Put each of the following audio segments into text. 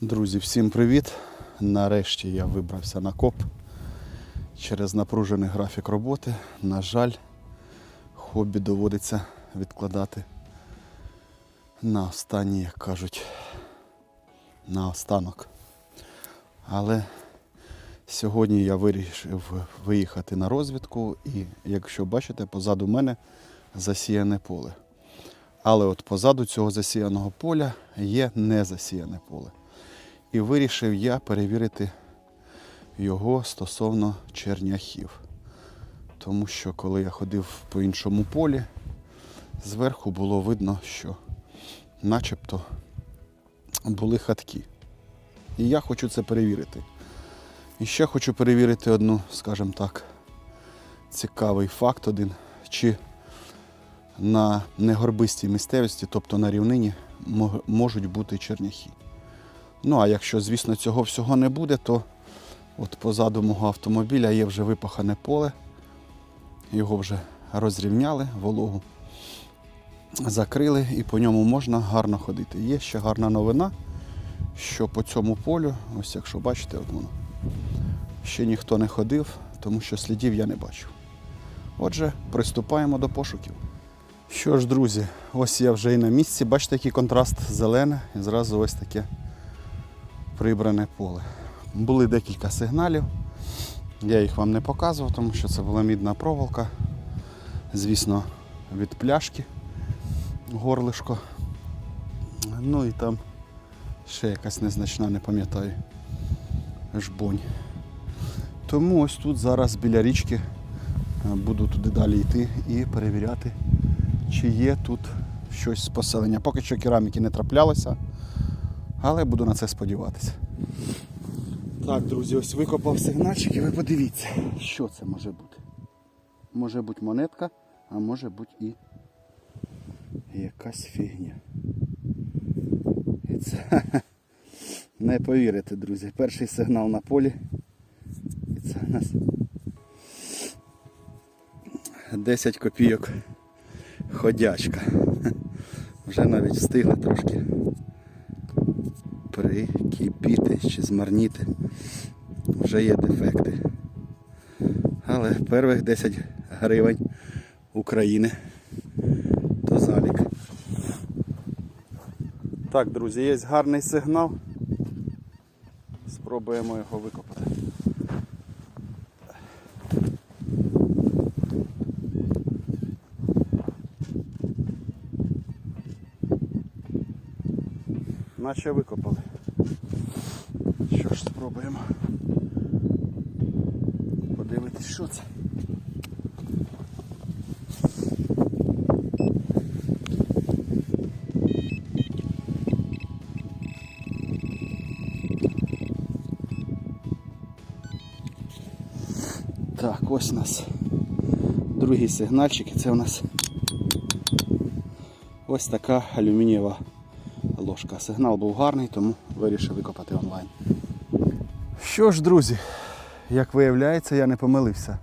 Друзі, всім привіт! Нарешті я вибрався на коп через напружений графік роботи. На жаль, хобі доводиться відкладати на останній, як кажуть, на останок. Але сьогодні я вирішив виїхати на розвідку і, якщо бачите, позаду мене засіяне поле. Але от позаду цього засіяного поля є незасіяне поле. І вирішив я перевірити його стосовно черняхів. Тому що коли я ходив по іншому полі, зверху було видно, що начебто були хатки. І я хочу це перевірити. І ще хочу перевірити одну, скажімо так, цікавий факт один, чи на негорбистій місцевості, тобто на рівнині, можуть бути черняхи. Ну а якщо, звісно, цього всього не буде, то от позаду мого автомобіля є вже випахане поле. Його вже розрівняли, вологу закрили і по ньому можна гарно ходити. Є ще гарна новина, що по цьому полю, ось якщо бачите, от воно, ще ніхто не ходив, тому що слідів я не бачив. Отже, приступаємо до пошуків. Що ж, друзі, ось я вже і на місці. Бачите, який контраст зелене і зразу ось таке прибране поле. Були декілька сигналів. Я їх вам не показував, тому що це була мідна проволока. Звісно, від пляшки горлишко. Ну і там ще якась незначна, не пам'ятаю, жбонь. Тому ось тут зараз біля річки е, буду туди далі йти і перевіряти, чи є тут щось з поселення. Поки що кераміки не траплялося, але буду на це сподіватися. Так, друзі, ось викопав сигнальчик і ви подивіться, що це може бути. Може бути монетка, а може бути і якась фігня. І це не повірите, друзі. Перший сигнал на полі. І це у нас 10 копійок ходячка. Вже навіть встигли трошки прикипіти чи змарніти. Вже є дефекти. Але перших 10 гривень України то залік. Так, друзі, є гарний сигнал. Спробуємо його викопати. Наче викопали. Спробуємо подивитись, що це. Так, ось у нас другий сигнальчик, і це у нас ось така алюмінієва ложка. Сигнал був гарний, тому вирішив викопати онлайн. Що ж, друзі, як виявляється, я не помилився.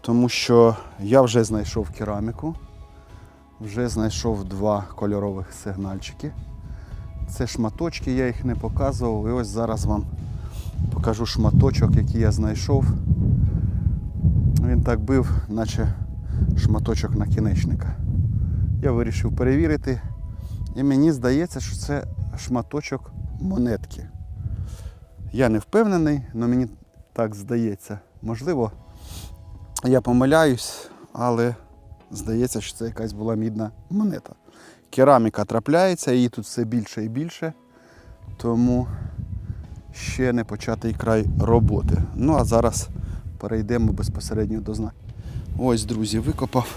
Тому що я вже знайшов кераміку, вже знайшов два кольорових сигнальчики. Це шматочки, я їх не показував. І ось зараз вам покажу шматочок, який я знайшов. Він так бив, наче шматочок накінечника. Я вирішив перевірити. І мені здається, що це шматочок монетки. Я не впевнений, але мені так здається. Можливо, я помиляюсь, але здається, що це якась була мідна монета. Кераміка трапляється, її тут все більше і більше, тому ще не початий край роботи. Ну а зараз перейдемо безпосередньо до знань. Ось, друзі, викопав.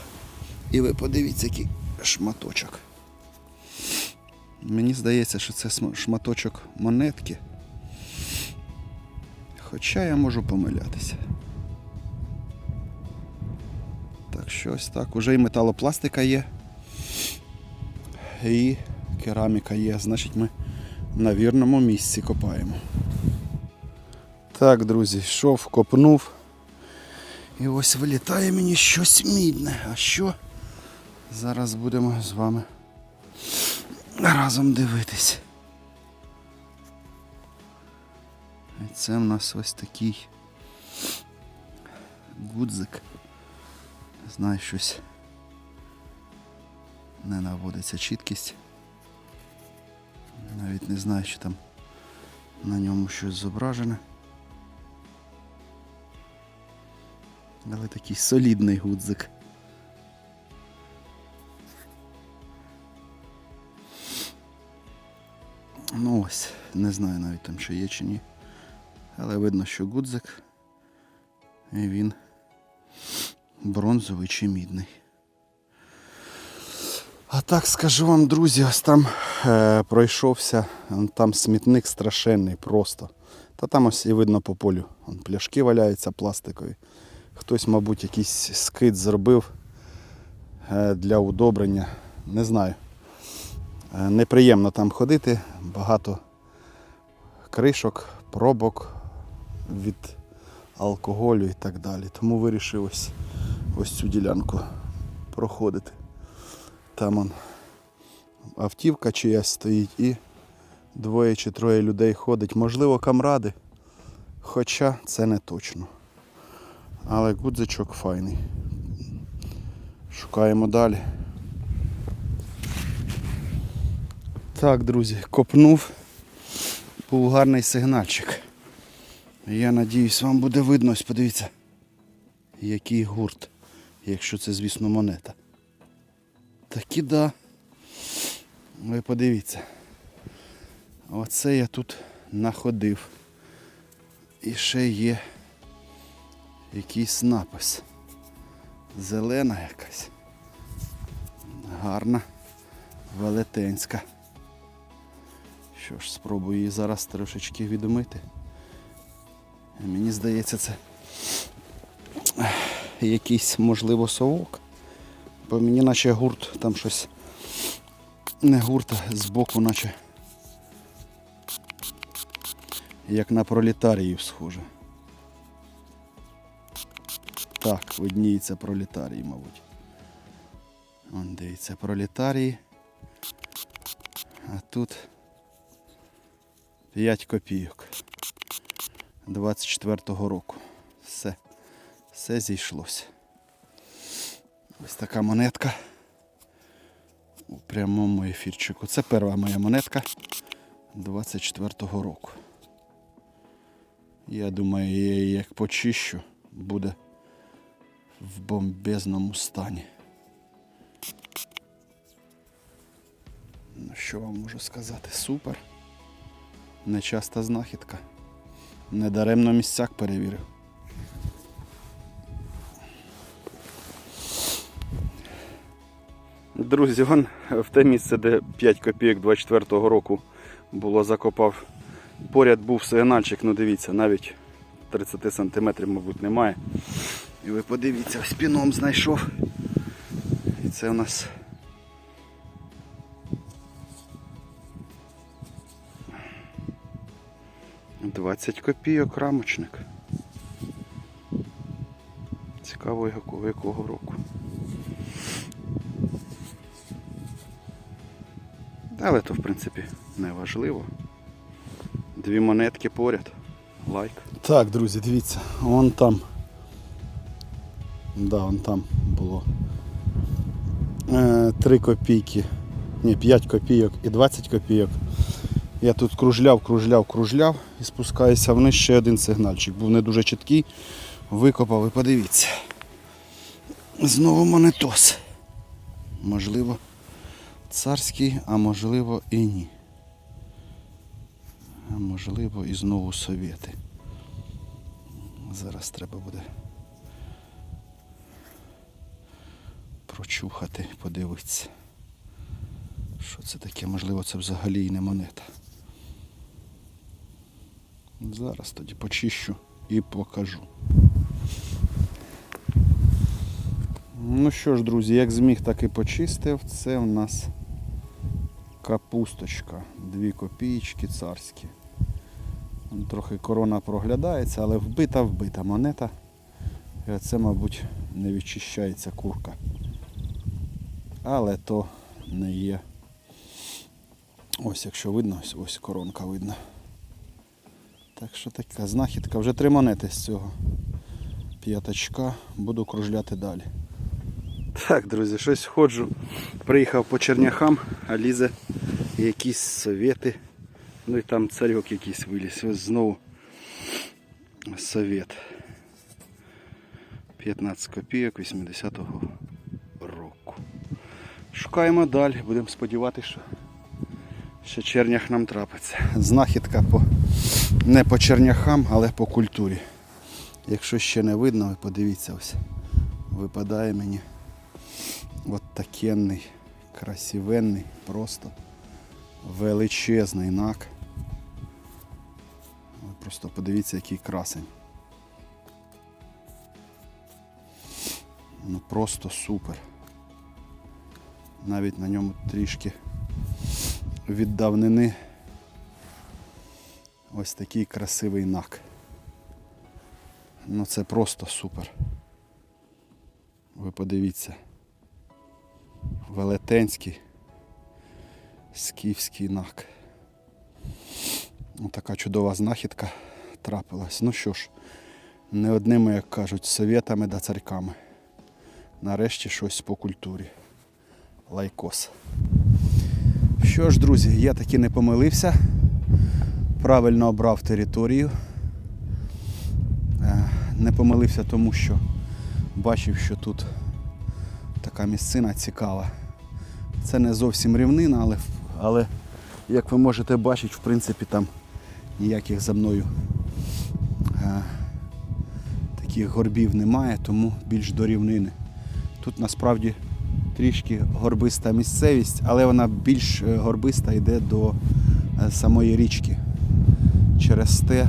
І ви подивіться, який шматочок. Мені здається, що це шматочок монетки. Хоча я можу помилятися. Так що ось так. Уже і металопластика є. І кераміка є. Значить, ми на вірному місці копаємо. Так, друзі, йшов, копнув. І ось вилітає мені щось мідне. А що? Зараз будемо з вами разом дивитись. Це в нас ось такий гудзик. Знаю, щось не наводиться чіткість. Навіть не знаю, чи там на ньому щось зображене. Але такий солідний гудзик. Ну ось, не знаю навіть там, чи є чи ні. Але видно, що гудзик. І він бронзовий чи мідний. А так скажу вам, друзі, ось там е, пройшовся, там смітник страшенний просто. Та там ось і видно по полю. Вон пляшки валяються пластикові. Хтось, мабуть, якийсь скид зробив е, для удобрення. Не знаю. Е, неприємно там ходити, багато кришок, пробок від алкоголю і так далі. Тому вирішив ось, ось цю ділянку проходити. Там он автівка чиясь стоїть і двоє чи троє людей ходить. Можливо, камради, хоча це не точно. Але гудзичок файний. Шукаємо далі. Так, друзі, копнув. Був гарний сигнальчик. Я надіюсь, вам буде видно, ось подивіться, який гурт, якщо це, звісно, монета. Такі да. Ви подивіться. Оце я тут находив. І ще є якийсь напис. Зелена якась. Гарна, велетенська. Що ж, спробую її зараз трошечки відмити. Мені здається, це якийсь, можливо, совок. Бо мені наче гурт там щось не гурт, а збоку наче як на пролетаріїв схоже. Так, видніється пролетарій, мабуть. Вон дивіться, пролетарії. А тут 5 копійок. 24-го року. Все. Все зійшлося. Ось така монетка. У прямому ефірчику. Це перша моя монетка 24-го року. Я думаю, я її як почищу, буде в бомбезному стані. Ну, що вам можу сказати? Супер. Нечаста знахідка. Недаремно місцяк перевірив. Друзі, он в те місце, де 5 копійок 24-го року було закопав. Поряд був сигнальчик, ну дивіться, навіть 30 сантиметрів, мабуть, немає. І ви подивіться, ось піном знайшов. І це у нас Двадцять копійок рамочник. Цікаво, якого, якого року. Але то в принципі не важливо. Дві монетки поряд. Лайк. Так, друзі, дивіться, вон там. Да, вон там було. Е, 3 копійки. Ні, 5 копійок і 20 копійок. Я тут кружляв, кружляв, кружляв і спускаюся вниз ще один сигнальчик. Був не дуже чіткий. Викопав і подивіться. Знову монетос. Можливо, царський, а можливо і ні. А можливо і знову совєти. Зараз треба буде прочухати, подивитися. Що це таке? Можливо, це взагалі і не монета. Зараз тоді почищу і покажу. Ну що ж, друзі, як зміг, так і почистив. Це у нас капусточка. Дві копійки царські. Трохи корона проглядається, але вбита-вбита монета. І оце, мабуть, не відчищається курка. Але то не є. Ось якщо видно, ось, коронка видно. Так що така знахідка. Вже три монети з цього п'ятачка. Буду кружляти далі. Так, друзі, щось ходжу. Приїхав по черняхам, а лізе якісь совєти. Ну і там царьок якийсь виліз. Ось знову совєт. 15 копійок 80-го року. Шукаємо далі, будемо сподіватися, що ще чернях нам трапиться. Знахідка по, не по черняхам, але по культурі. Якщо ще не видно, ви подивіться ось. Випадає мені от такенний, красивенний, просто величезний нак. Ви просто подивіться, який красень. Ну просто супер. Навіть на ньому трішки від давнини ось такий красивий нак. Ну це просто супер. Ви подивіться. Велетенський скіфський нак. Ну, така чудова знахідка трапилась. Ну що ж, не одними, як кажуть, совєтами да царьками. Нарешті щось по культурі. Лайкос. Що ж, друзі, я таки не помилився. Правильно обрав територію. Е, Не помилився тому, що бачив, що тут така місцина цікава. Це не зовсім рівнина, але, але як ви можете бачити, в принципі, там ніяких за мною е, таких горбів немає, тому більш до рівнини. Тут насправді трішки горбиста місцевість, але вона більш е, горбиста йде до самої річки. Через те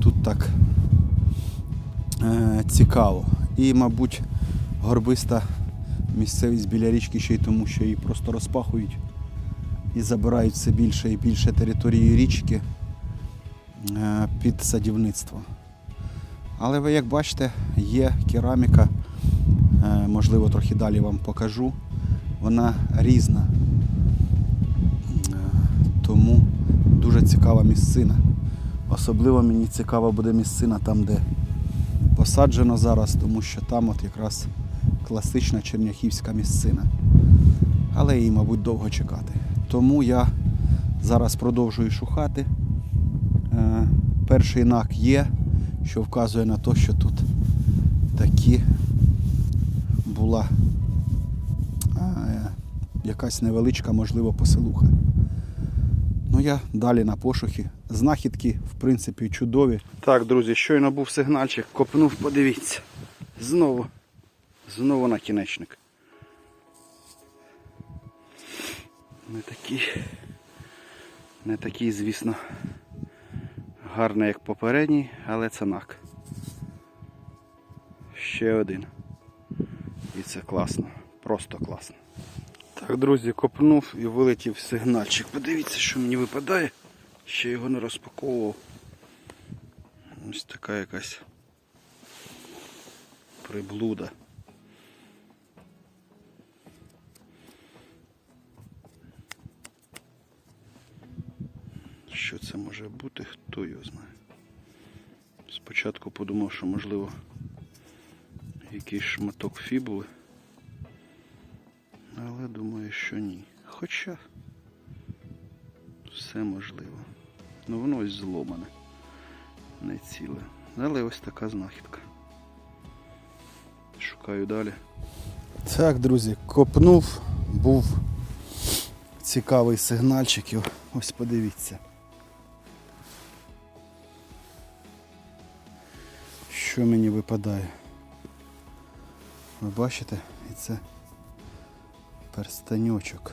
тут так е, цікаво. І, мабуть, горбиста місцевість біля річки ще й тому, що її просто розпахують і забирають все більше і більше території річки е, під садівництво. Але ви як бачите, є кераміка, е, можливо, трохи далі вам покажу. Вона різна. Е, Тому цікава місцина. Особливо мені цікава буде місцина там, де посаджено зараз, тому що там от якраз класична черняхівська місцина. Але її, мабуть, довго чекати. Тому я зараз продовжую шукати. Е, Перший знак є, що вказує на те, що тут такі була е, якась невеличка, можливо, поселуха. Ну я далі на пошуки. Знахідки, в принципі, чудові. Так, друзі, щойно був сигнальчик, копнув, подивіться. Знову. Знову накінечник. Не такий, не такий, звісно, гарний, як попередній, але це нак. Ще один. І це класно. Просто класно. Друзі, копнув і вилетів сигнальчик. Подивіться, що мені випадає. Ще його не розпаковував. Ось така якась приблуда. Що це може бути, хто його знає. Спочатку подумав, що можливо якийсь шматок фібули. Але думаю, що ні. Хоча все можливо. Ну воно ось зломане, не ціле. Але ось така знахідка. Шукаю далі. Так, друзі, копнув, був цікавий сигнальчик. Ось подивіться. Що мені випадає? Ви бачите? І це перстаньочок.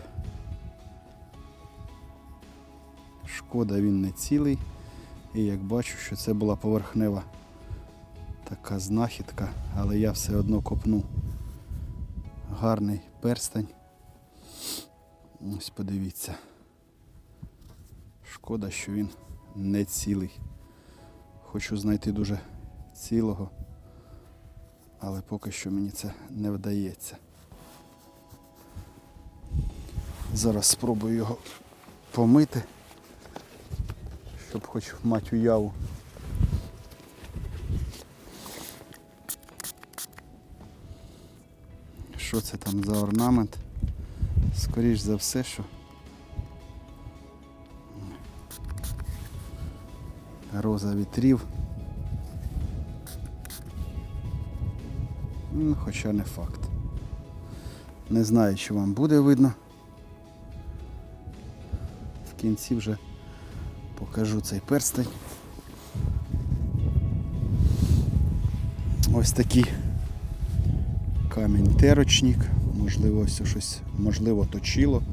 Шкода, він не цілий. І як бачу, що це була поверхнева така знахідка, але я все одно копну гарний перстень. Ось подивіться. Шкода, що він не цілий. Хочу знайти дуже цілого, але поки що мені це не вдається. Зараз спробую його помити, щоб хоч мати уяву. Що це там за орнамент? Скоріш за все, що. Роза вітрів. Ну, хоча не факт. Не знаю, чи вам буде видно. В кінці вже покажу цей перстень. Ось такий камінь терочник. Можливо, ось щось, можливо, точило.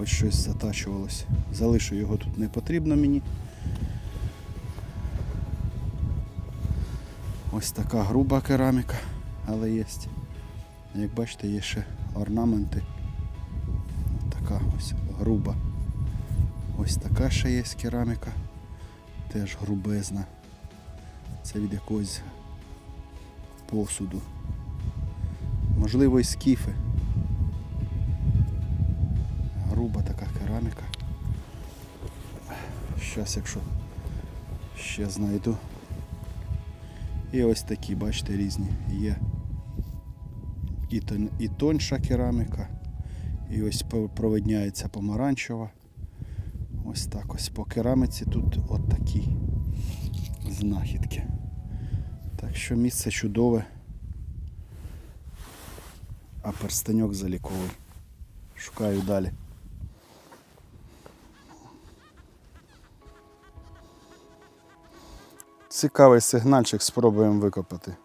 Ось щось затачувалось. Залишу його тут не потрібно мені. Ось така груба кераміка, але є. Як бачите, є ще орнаменти. Така ось груба. Ось така ще є кераміка. Теж грубезна. Це від якогось посуду. Можливо, і скіфи. Груба така кераміка. Щас, якщо ще знайду. І ось такі, бачите, різні є. І, тон, тонша кераміка, і ось провидняється помаранчева. Ось так ось по кераміці тут от знахідки. Так що місце чудове, а перстеньок заліковий. Шукаю далі. Цікавий сигнальчик спробуємо викопати.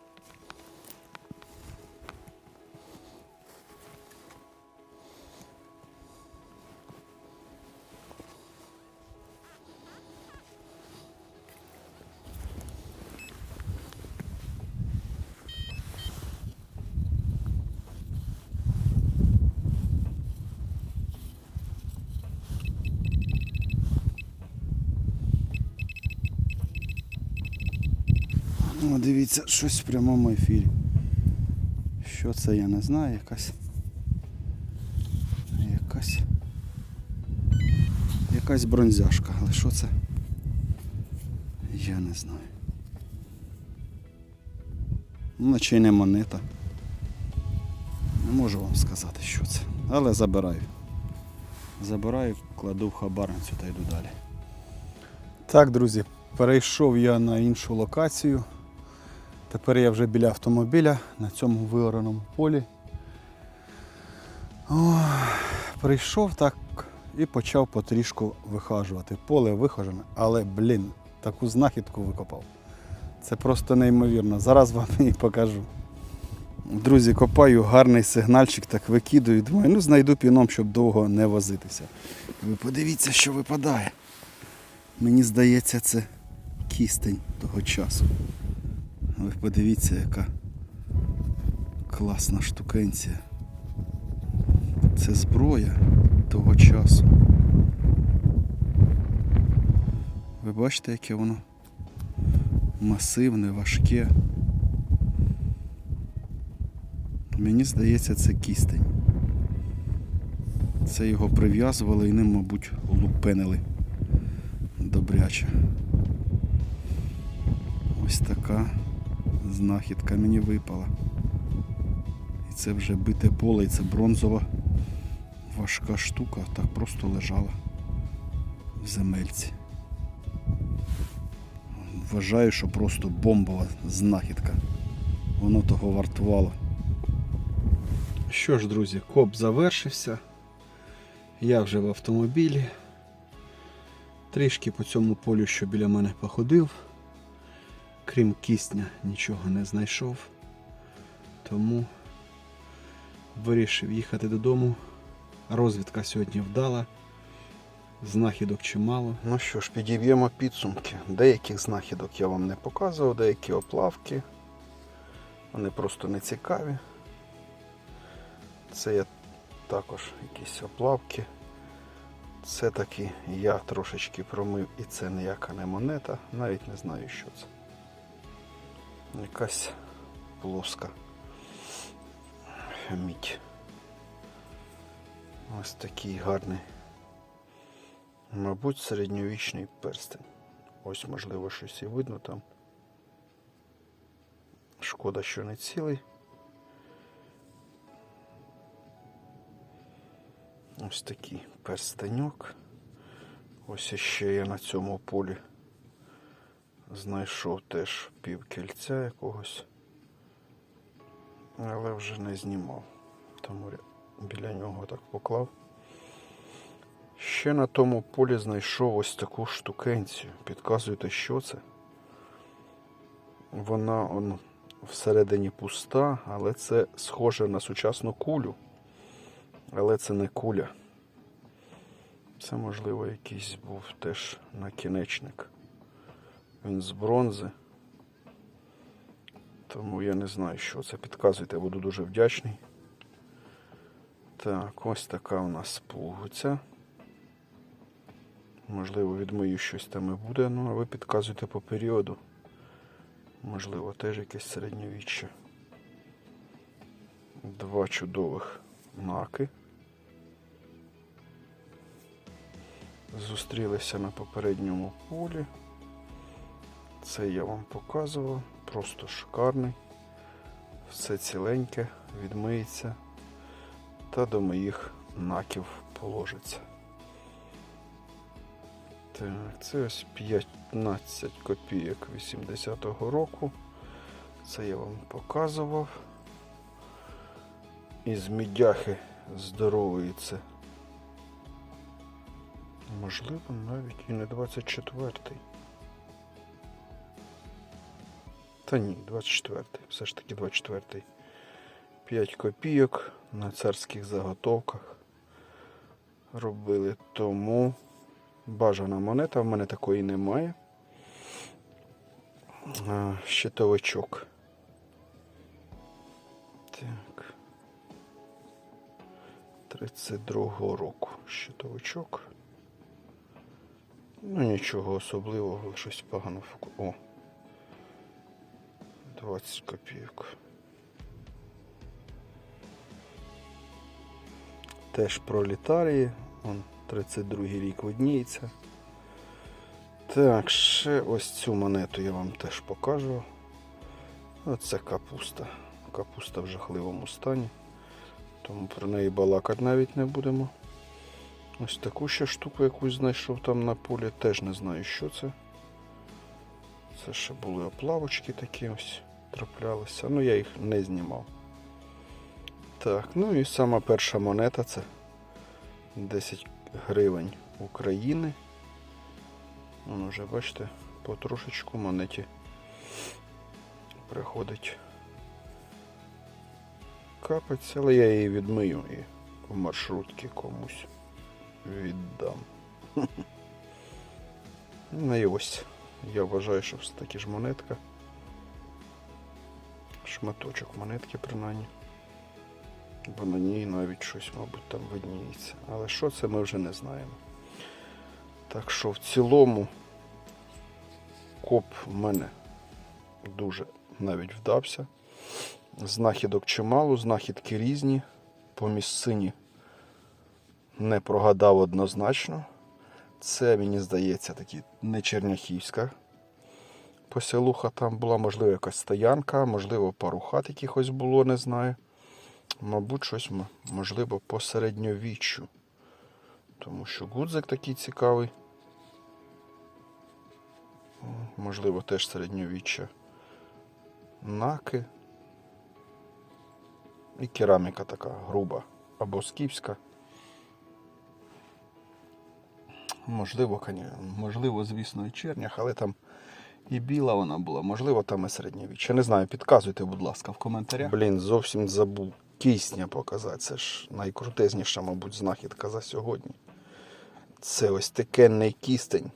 О, дивіться, щось в прямому ефірі. Що це я не знаю, якась. Якась. Якась бронзяшка, але що це? Я не знаю. Ну, Наче й не монета. Не можу вам сказати, що це. Але забираю. Забираю, кладу в хабарницю та йду далі. Так, друзі, перейшов я на іншу локацію. Тепер я вже біля автомобіля на цьому виораному полі. О, прийшов так і почав потрішку вихажувати. Поле вихожене, але, блін, таку знахідку викопав. Це просто неймовірно. Зараз вам і покажу. Друзі, копаю гарний сигнальчик, так викидаю. Думаю, ну знайду піном, щоб довго не возитися. Ви подивіться, що випадає. Мені здається, це кістень того часу. Ви подивіться, яка класна штукенція. Це зброя того часу. Ви бачите, яке воно масивне, важке. Мені здається, це кістень. Це його прив'язували і ним, мабуть, лупенили добряче. Ось така знахідка мені випала. І це вже бите поле, і це бронзова важка штука, так просто лежала в земельці. Вважаю, що просто бомбова знахідка. Воно того вартувало. Що ж, друзі, коп завершився. Я вже в автомобілі. Трішки по цьому полю, що біля мене походив. Крім кисня, нічого не знайшов. Тому вирішив їхати додому. Розвідка сьогодні вдала. Знахідок чимало. Ну що ж, підіб'ємо підсумки. Деяких знахідок я вам не показував, деякі оплавки. Вони просто не цікаві. Це є також якісь оплавки. Це таки я трошечки промив і це ніяка не монета, навіть не знаю, що це. Якась плоска мідь. Ось такий гарний, мабуть, середньовічний перстень. Ось, можливо, щось і видно там. Шкода, що не цілий. Ось такий перстеньок. Ось ще я на цьому полі знайшов теж пів кільця якогось. Але вже не знімав. Тому біля нього так поклав. Ще на тому полі знайшов ось таку штукенцію. Підказуєте, що це? Вона он, всередині пуста, але це схоже на сучасну кулю. Але це не куля. Це, можливо, якийсь був теж накінечник. Він з бронзи. Тому я не знаю, що це. Підказуйте, буду дуже вдячний. Так, ось така у нас пугуця. Можливо, відмию щось там і буде, ну а ви підказуєте по періоду. Можливо, теж якесь середньовіччя. Два чудових наки. Зустрілися на попередньому полі. Це я вам показував. Просто шикарний. Все ціленьке, відмиється та до моїх наків положиться. Так, це ось 15 копійок 80-го року. Це я вам показував. Із мідяхи здорової це. Можливо, навіть і не 24-й. Та ні, 24-й. Все ж таки 24-й. 5 копійок на царських заготовках робили. Тому бажана монета. В мене такої немає. Щитовичок. Так. 32-го року щитовичок. Ну нічого особливого, щось погано. О. 20 копійок. Теж пролітарії. Он 32 рік видніється. Так, ще ось цю монету я вам теж покажу. Оце капуста. Капуста в жахливому стані. Тому про неї балакати навіть не будемо. Ось таку ще штуку якусь знайшов там на полі. Теж не знаю, що це. Це ще були оплавочки такі ось траплялися. Ну я їх не знімав. Так, ну і сама перша монета це 10 гривень України. Воно вже, бачите, потрошечку монеті приходить капець, але я її відмию і в маршрутки комусь віддам. Ну і ось. Я вважаю, що все таки ж монетка. Шматочок монетки принаймні. Бо на ній навіть щось, мабуть, там видніється. Але що це ми вже не знаємо. Так що в цілому коп в мене дуже навіть вдався. Знахідок чимало, знахідки різні. По місцині не прогадав однозначно. Це, мені здається, такі не Черняхівська поселуха там була, можливо, якась стоянка, можливо, пару хат якихось було, не знаю. Мабуть, щось можливо по середньовіччю. Тому що гудзик такий цікавий. Можливо, теж середньовіччя. Наки. І кераміка така груба. Або скіфська. Можливо, можливо, звісно, і чернях, але там і біла вона була, можливо, там і середньовіччя. Не знаю, підказуйте, будь ласка, в коментарях. Блін, зовсім забув кисня показати. Це ж найкрутезніша, мабуть, знахідка за сьогодні. Це ось текенний кістень.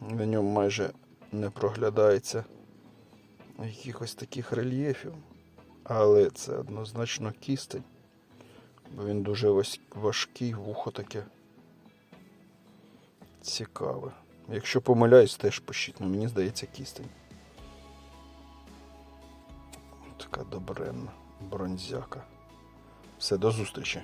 На ньому майже не проглядається якихось таких рельєфів. Але це однозначно кістень. Бо він дуже важкий, вухо таке цікаве. Якщо помиляюсь, теж пишіть, ну мені здається кістень. Така добренна бронзяка. Все, до зустрічі.